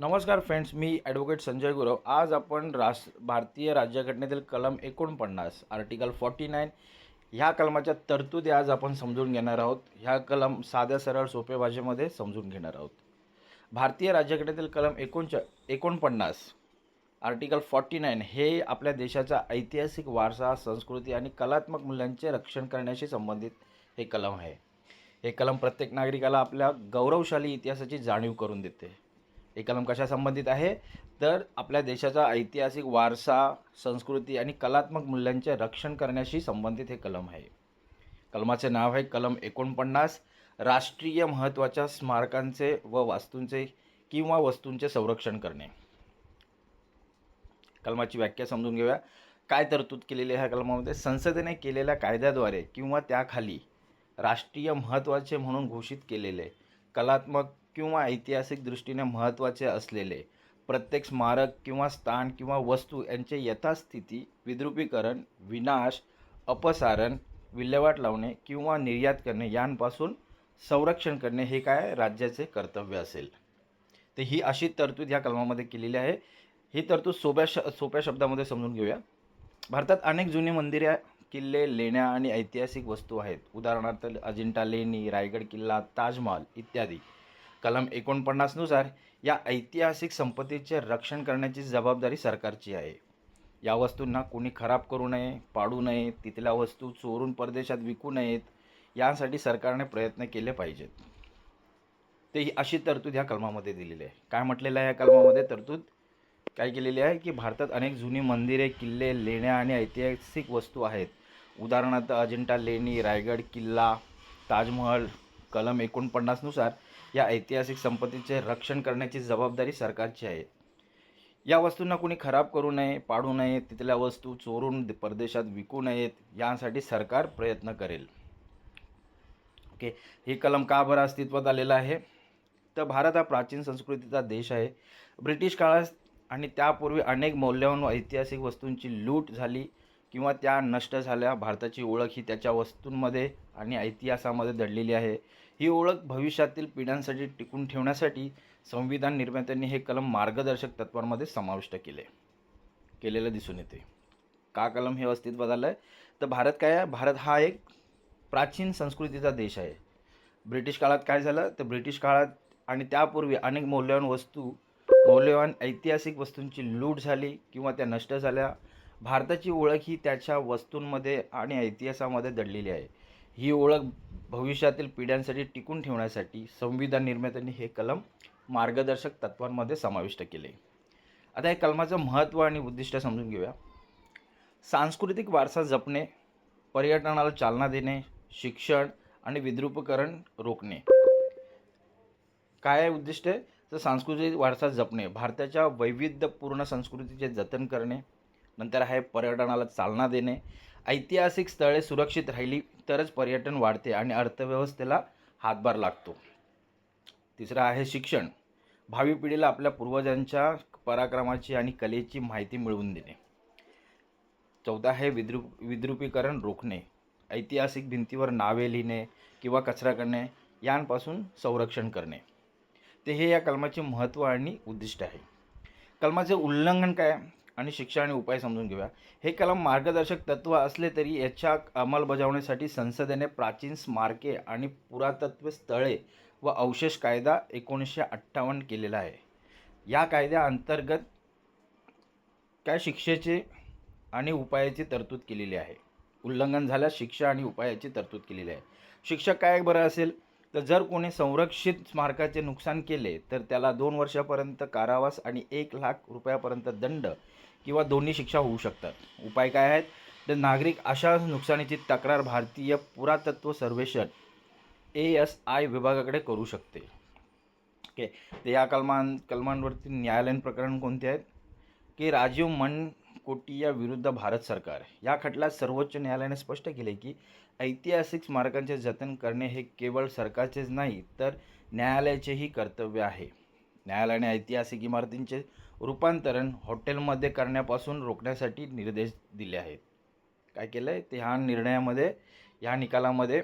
नमस्कार फ्रेंड्स मी ॲडव्होकेट संजय गुरव. आज आपण रास भारतीय राज्यघटनेतील कलम एकोणपन्नास आर्टिकल फॉर्टी नाईन ह्या कलमाच्या तरतुदी आज आपण समजून घेणार आहोत. ह्या कलम साध्या सरळ सोप्या भाषेमध्ये समजून घेणार आहोत. भारतीय राज्यघटनेतील कलम एकोणच्या एकोणपन्नास आर्टिकल फॉर्टी नाईन हे आपल्या देशाचा ऐतिहासिक वारसा संस्कृती आणि कलात्मक मूल्यांचे रक्षण करण्याशी संबंधित हे कलम आहे. हे कलम प्रत्येक नागरिकाला आपल्या गौरवशाली इतिहासाची जाणीव करून देते. हे कलम कशा संबंधित आहे? तर आपल्या देशाचा ऐतिहासिक वारसा संस्कृती आणि कलात्मक मूल्यांचे रक्षण करण्याशी संबंधित हे कलम आहे. कलमाचे नाव आहे कलम एकोणपन्नास. राष्ट्रीय महत्त्वाच्या स्मारकांचे व वास्तूंचे किंवा वस्तूंचे संरक्षण करणे. कलमाची व्याख्या समजून घेऊया. काय तरतूद केलेली आहे ह्या कलमामध्ये? संसदेने केलेल्या कायद्याद्वारे किंवा त्याखाली राष्ट्रीय महत्त्वाचे म्हणून घोषित केलेले कलात्मक किंवा ऐतिहासिक दृष्टीने महत्त्वाचे असलेले प्रत्येक स्मारक किंवा स्थान किंवा वस्तू यांचे यथास्थिती विद्रुपीकरण विनाश अपसारण विल्हेवाट लावणे किंवा निर्यात करणे यांपासून संरक्षण करणे हे काय राज्याचे कर्तव्य असेल? तर ही अशी तरतूद ह्या कलमामध्ये केलेली आहे. ही तरतूद सोप्या श सोप्या शब्दामध्ये समजून घेऊया. भारतात अनेक जुनी मंदिरे किल्ले लेण्या आणि ऐतिहासिक वस्तू आहेत. उदाहरणार्थ अजिंठा लेणी रायगड किल्ला ताजमहाल इत्यादी. कलम एकोणपन्नासनुसार या ऐतिहासिक संपत्तीचे रक्षण करण्याची जबाबदारी सरकारची आहे. या वस्तूंना कोणी खराब करू नये पाडू नये तिथल्या वस्तू चोरून परदेशात विकू नयेत यासाठी सरकारने प्रयत्न केले पाहिजेत. ते ही अशी तरतूद ह्या कलमामध्ये दिलेली आहे. काय म्हटलेलं आहे या कलमामध्ये? तरतूद काय केलेली आहे की भारतात अनेक जुनी मंदिरे किल्ले लेण्या आणि ऐतिहासिक वस्तू आहेत. उदाहरणार्थ अजिंठा लेणी रायगड किल्ला ताजमहल कलम एकोणपन्नासनुसार या ऐतिहासिक संपत्तीचे रक्षण करण्याची जबाबदारी सरकारची आहे. या वस्तूंना कुणी खराब करू नये पाडू नये तिथल्या वस्तू चोरून परदेशात विकू नयेत यासाठी सरकार प्रयत्न करेल. ओके हे कलम का बरं अस्तित्वात आलेलं आहे? तर भारत हा प्राचीन संस्कृतीचा देश आहे. ब्रिटिश काळात आणि त्यापूर्वी अनेक मौल्यवान व ऐतिहासिक वस्तूंची लूट झाली. किंवा त्या नष्ट झाल्या भारताची ओळख ही त्याच्या वस्तूंमध्ये आणि इतिहासामध्ये दडलेली आहे. ही ओळख भविष्यातील पिढ्यांसाठी टिकून ठेवण्यासाठी संविधान निर्मात्यांनी हे कलम मार्गदर्शक तत्वांमध्ये समाविष्ट केले. केलेलं दिसून येते. का कलम हे अस्तित्वात आलं आहे तर भारत काय आहे? भारत हा एक प्राचीन संस्कृतीचा देश आहे. ब्रिटिश काळात काय झालं? तर ब्रिटिश काळात आणि त्यापूर्वी अनेक मौल्यवान वस्तू मौल्यवान ऐतिहासिक वस्तूंची लूट झाली किंवा त्या नष्ट झाल्या. भारताची ओळख ही त्याच्या वस्तूंमध्ये आणि इतिहासामध्ये दडलेली आहे. ही ओळख भविष्यातील पिढ्यांसाठी टिकून ठेवण्यासाठी संविधान निर्मात्यांनी हे कलम मार्गदर्शक तत्वांमध्ये समाविष्ट केले. आता या कलमाचं महत्त्व आणि उद्दिष्ट समजून घेऊया. सांस्कृतिक वारसा जपणे पर्यटनाला चालना देणे शिक्षण आणि विद्रुपकरण रोखणे. काय आहे उद्दिष्ट? आहे तर सांस्कृतिक वारसा जपणे भारताच्या वैविध्यपूर्ण संस्कृतीचे जतन करणे नंतर आहे पर्यटनाला चालना देणे. ऐतिहासिक स्थळे सुरक्षित राहिली तरच पर्यटन वाढते आणि अर्थव्यवस्थेला हातभार लागतो. तिसरं आहे शिक्षण. भावी पिढीला आपल्या पूर्वजांच्या पराक्रमाची आणि कलेची माहिती मिळवून देणे. चौथा आहे विद्रु विद्रुपीकरण रोखणे. ऐतिहासिक भिंतीवर नावे लिहिणे किंवा कचरा करणे यांपासून संरक्षण करणे. ते हे या कलमाचे महत्त्व आणि उद्दिष्ट आहे. कलमाचे उल्लंघन काय? आणि शिक्षा आणि उपाय समजून घेऊया. हे कलम मार्गदर्शक तत्व असले तरी याच्या अंमलबजावणीसाठी संसदेने प्राचीन स्मारके आणि पुरातत्व स्थळे व अवशेष कायदा एकोणीसशे अठ्ठावन्न केलेला आहे. या कायद्याअंतर्गत काय शिक्षेचे आणि उपायाची तरतूद केलेली आहे. उल्लंघन झाल्यास शिक्षा आणि उपायाची तरतूद केलेली आहे. शिक्षा काय बरं असेल? तर जर कोणी संरक्षित स्मारकाचे नुकसान केले तर त्याला दोन वर्षापर्यंत कारावास आणि एक लाख रुपयापर्यंत दंड किंवा दोन्ही शिक्षा होऊ शकतात. उपाय काय आहेत? तर नागरिक अशा नुकसानीची तक्रार भारतीय पुरातत्व सर्वेक्षण ए एस आय विभागाकडे करू शकते. ओके. तर या कलमां कलमांवरती न्यायालयीन प्रकरण कोणते आहेत? की राजीव मनकोटिया विरुद्ध भारत सरकार. या खटल्यात सर्वोच्च न्यायालयाने स्पष्ट केले की ऐतिहासिक स्मारकांचे जतन करणे हे केवळ सरकारचेच नाही तर न्यायालयाचेही कर्तव्य आहे. न्यायालयाने ऐतिहासिक इमारतींचे रूपांतरण हॉटेलमध्ये करण्यापासून रोखण्यासाठी निर्देश दिले आहेत. काय केलं आहे ते ह्या निर्णयामध्ये ह्या निकालामध्ये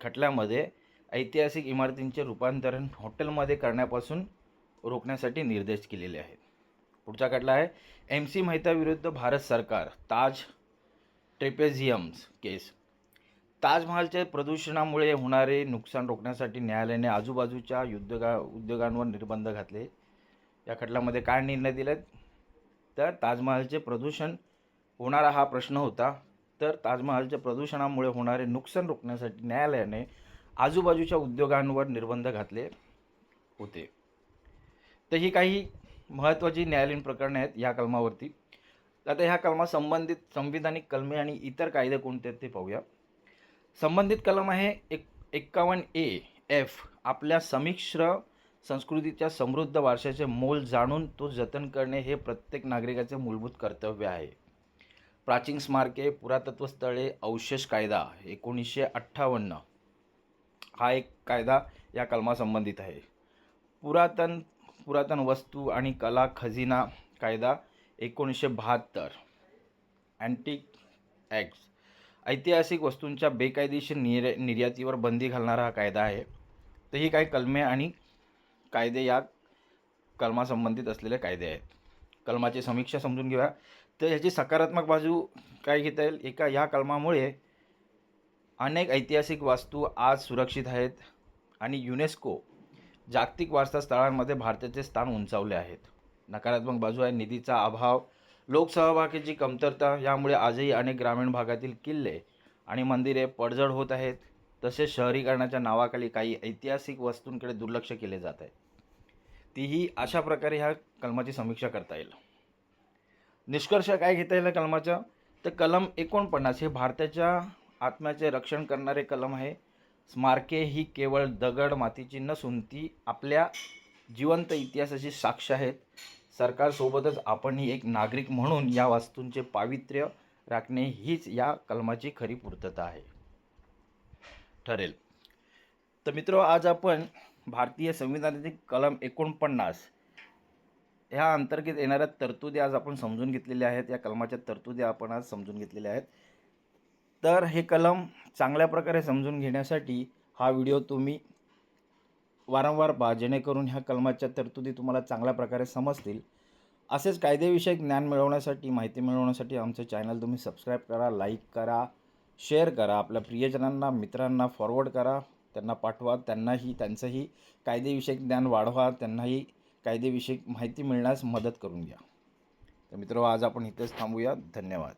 खटल्यामध्ये ऐतिहासिक इमारतींचे रूपांतरण हॉटेलमध्ये करण्यापासून रोखण्यासाठी निर्देश केलेले आहेत. पुढचा खटला आहे. एम सी मेहताविरुद्ध भारत सरकार ताज ट्रेपेझियम्स केस. ताजमहालच्या प्रदूषणामुळे होणारे नुकसान रोखण्यासाठी न्यायालयाने आजूबाजूच्या उद्योगा उद्योगांवर निर्बंध घातले. या खटल्यामध्ये काय निर्णय दिलेत? तर ताजमहालचे प्रदूषण होणारा हा प्रश्न होता. तर ताजमहालच्या प्रदूषणामुळे होणारे नुकसान रोखण्यासाठी न्यायालयाने आजूबाजूच्या उद्योगांवर निर्बंध घातले होते. तर ही काही महत्त्वाची न्यायालयीन प्रकरणे आहेत या कलमावरती. आता ह्या कलमा संबंधित संविधानिक कलमे आणि इतर कायदे कोणते आहेत ते पाहूया. संबंधित कलम आहे एक एक्कावन्न ए एफ आपल्या संमिश्र संस्कृतीच्या समृद्ध वारशाचे मोल जाणून तो जतन करणे हे प्रत्येक नागरिकाचे मूलभूत कर्तव्य आहे. प्राचीन स्मारके पुरातत्व स्थळे अवशेष कायदा एकोणीसशे अठ्ठावन्न हा एक कायदा या कलमासंबंधित आहे. पुरातन पुरातन वस्तू आणि कला खजिना कायदा एकोणीसशे बहात्तर. अँटिक ॲक्ट ऐतिहासिक वस्तूंच्या बेकायदेशीर निर्या निर्यातीवर बंदी घालणारा हा कायदा आहे. तर ही काही कलमे आणि कायदे या कलमासंबंधित असलेले कायदे आहेत. कलमाची समीक्षा समजून घेऊया. तर ह्याची सकारात्मक बाजू काय घेता येईल? एका या कलमामुळे अनेक ऐतिहासिक वास्तू आज सुरक्षित आहेत आणि युनेस्को जागतिक वारसा स्थळांमध्ये भारताचे स्थान उंचावले आहेत. नकारात्मक बाजू आहे. निधीचा अभाव लोकसहभागाची कमतरता यामुळे आजही अनेक ग्रामीण भागातील किल्ले आणि मंदिरे पडझड होत आहेत. तसेच शहरीकरणाच्या नावाखाली काही ऐतिहासिक वस्तूंकडे दुर्लक्ष केले जात आहे. तीही अशा प्रकारे ह्या कलमाची समीक्षा करता येईल. निष्कर्ष काय घेता येईल कलमाचा? तर कलम एकोणपन्नास हे भारताच्या आत्म्याचे रक्षण करणारे कलम आहे. स्मारके ही केवळ दगड मातीची नसून ती आपल्या जिवंत इतिहासाची साक्ष आहेत. सरकारसोबतच आपणही एक नागरिक म्हणून या वास्तूंचे पावित्र्य राखणे हीच या कलमाची खरी पूर्तता आहे. ठरेल. तर मित्र आज आपण भारतीय संविधानातील कलम एकोणपन्नास ह्या अंतर्गत येणाऱ्या तरतुदी आज आपण समजून घेतलेल्या आहेत. या कलमाच्या तरतुदी आपण आज समजून घेतलेल्या आहेत. तर हे कलम चांगल्या प्रकारे समजून घेण्यासाठी हा व्हिडिओ तुम्ही वारंवार पहा जेणेकरून ह्या कलमाच्या तरतुदी तुम्हाला चांगल्या प्रकारे समजतील. असेच कायदेविषयक ज्ञान मिळवण्यासाठी माहिती मिळवण्यासाठी आमचं चॅनल तुम्ही सबस्क्राईब करा लाईक करा. शेअर करा आपल्या प्रियजनांना मित्रांना फॉरवर्ड करा त्यांना पाठवा त्यांनाही त्यांचंही कायदेविषयक ज्ञान वाढवा त्यांनाही कायदेविषयक माहिती मिळण्यास मदत करून घ्या. तर मित्र आज आपण इथेच थांबूया धन्यवाद.